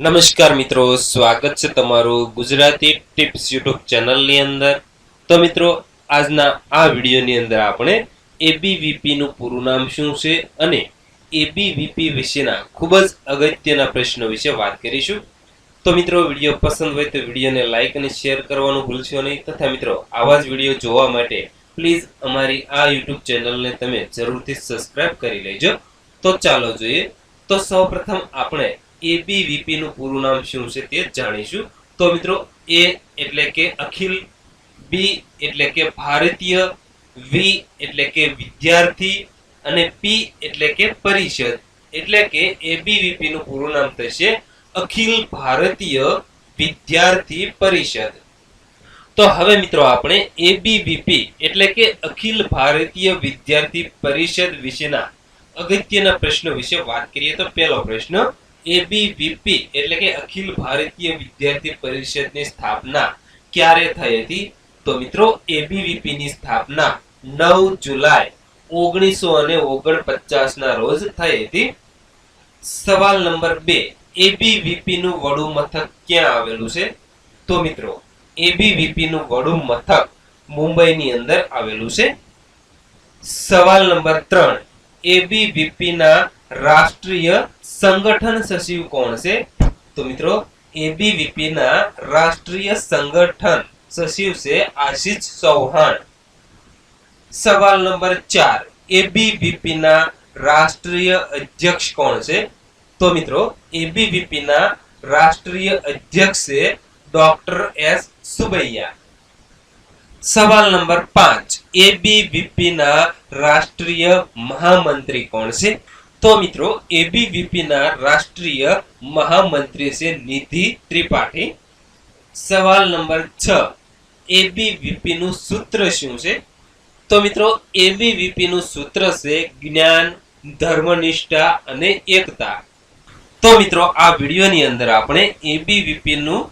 નમસ્કાર મિત્રો, સ્વાગત છે તમારું ગુજરાતી ટિપ્સ યુટ્યુબ ચેનલની અંદર. તો મિત્રો, આજના આ વિડીયોની અંદર આપણે એબીવીપીનું પૂરું નામ શું છે અને એબીવીપી વિશેના ખૂબ જ અગત્યના પ્રશ્નો વિશે વાત કરીશું. તો મિત્રો, વીડિયો પસંદ હોય તો વિડીયોને લાઇક અને શેર કરવાનું ભૂલશો નહીં. તથા મિત્રો, આવા જ વીડિયો જોવા માટે પ્લીઝ અમારી આ યુટ્યુબ ચેનલને તમે જરૂરથી સબસ્ક્રાઇબ કરી લેજો. તો ચાલો જોઈએ. તો સૌપ્રથમ આપણે એબીવીપી નું પૂરું નામ શું છે તે જાણીશું. તો મિત્રો એ એટલે કે અખિલ બી એટલે કે ભારતીય વી એટલે કે વિદ્યાર્થી અને પી એટલે કે પરિષદ. એટલે કે એબીવીપી નું પૂરું નામ થશે અખિલ ભારતીય વિદ્યાર્થી પરિષદ. તો હવે મિત્રો આપણે એબીવીપી એટલે કે અખિલ ભારતીય વિદ્યાર્થી પરિષદ વિશેના અગત્યના પ્રશ્નો વિશે વાત કરીએ તો પહેલો પ્રશ્ન એબીવીપી એટલે કે અખિલ ભારતીય વિદ્યાર્થી પરિષદની સ્થાપના ક્યારે થઈ હતી? તો મિત્રો એબીવીપી ની સ્થાપના નવ જુલાઈ ઓગણીસો અને ઓગણપચાસ ના રોજ થઈ હતી. સવાલ નંબર બે એબીવીપી નું વડું મથક ક્યાં આવેલું છે? તો મિત્રો એબીવીપી નું વડું મથક મુંબઈની અંદર આવેલું છે. સવાલ નંબર ત્રણ એબીવીપી ના રાષ્ટ્રીય સંગઠન સચિવ કોણ છે? તો મિત્રો એબીવીપી ના રાષ્ટ્રીય સંગઠન સચિવ છે આશિષ ચૌહાણ. સવાલ નંબર ચાર. એબીવીપી ના રાષ્ટ્રીય અધ્યક્ષ કોણ છે? તો મિત્રો એબીવીપી ના રાષ્ટ્રીય અધ્યક્ષ છે ડોક્ટર એસ સુબૈયા. સવાલ નંબર પાંચ. એબીવીપી ના રાષ્ટ્રીય મહામંત્રી કોણ છે? તો મિત્રો એબીવીપીના રાષ્ટ્રીય મહામંત્રી છે નિધિ ત્રિપાઠી. સવાલ નંબર છ એબીવીપીનું સૂત્ર શું છે? તો મિત્રો એબીવીપીનું સૂત્ર છે જ્ઞાન, ધર્મનિષ્ઠા અને એકતા. તો મિત્રો, આ વિડીયોની અંદર આપણે એબીવીપીનું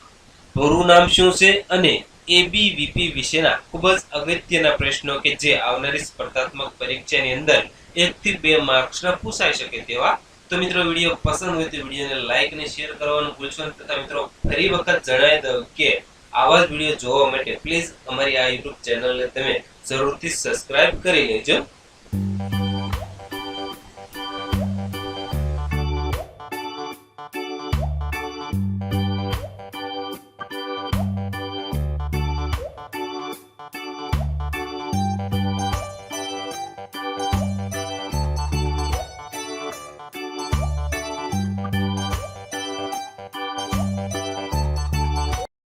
પૂરું નામ શું છે અને એબીવીપી વિશેના ખૂબ જ અગત્યના પ્રશ્નો કે જે આવનારી સ્પર્ધાત્મક પરીક્ષાની અંદર એકથી બે માર્ક્સના પૂછાઈ શકે તેવા. તો મિત્રો, વીડિયો પસંદ હોય તો વિડીયોને લાઇક અને શેર કરવાનું ભૂલશો નહીં. તથા મિત્રો, ફરી વખત જણાવી દઉં કે આવા જ વીડિયો જોવા માટે પ્લીઝ અમારી આ યુટ્યુબ ચેનલને તમે જરૂરથી સબસ્ક્રાઇબ કરી લેજો.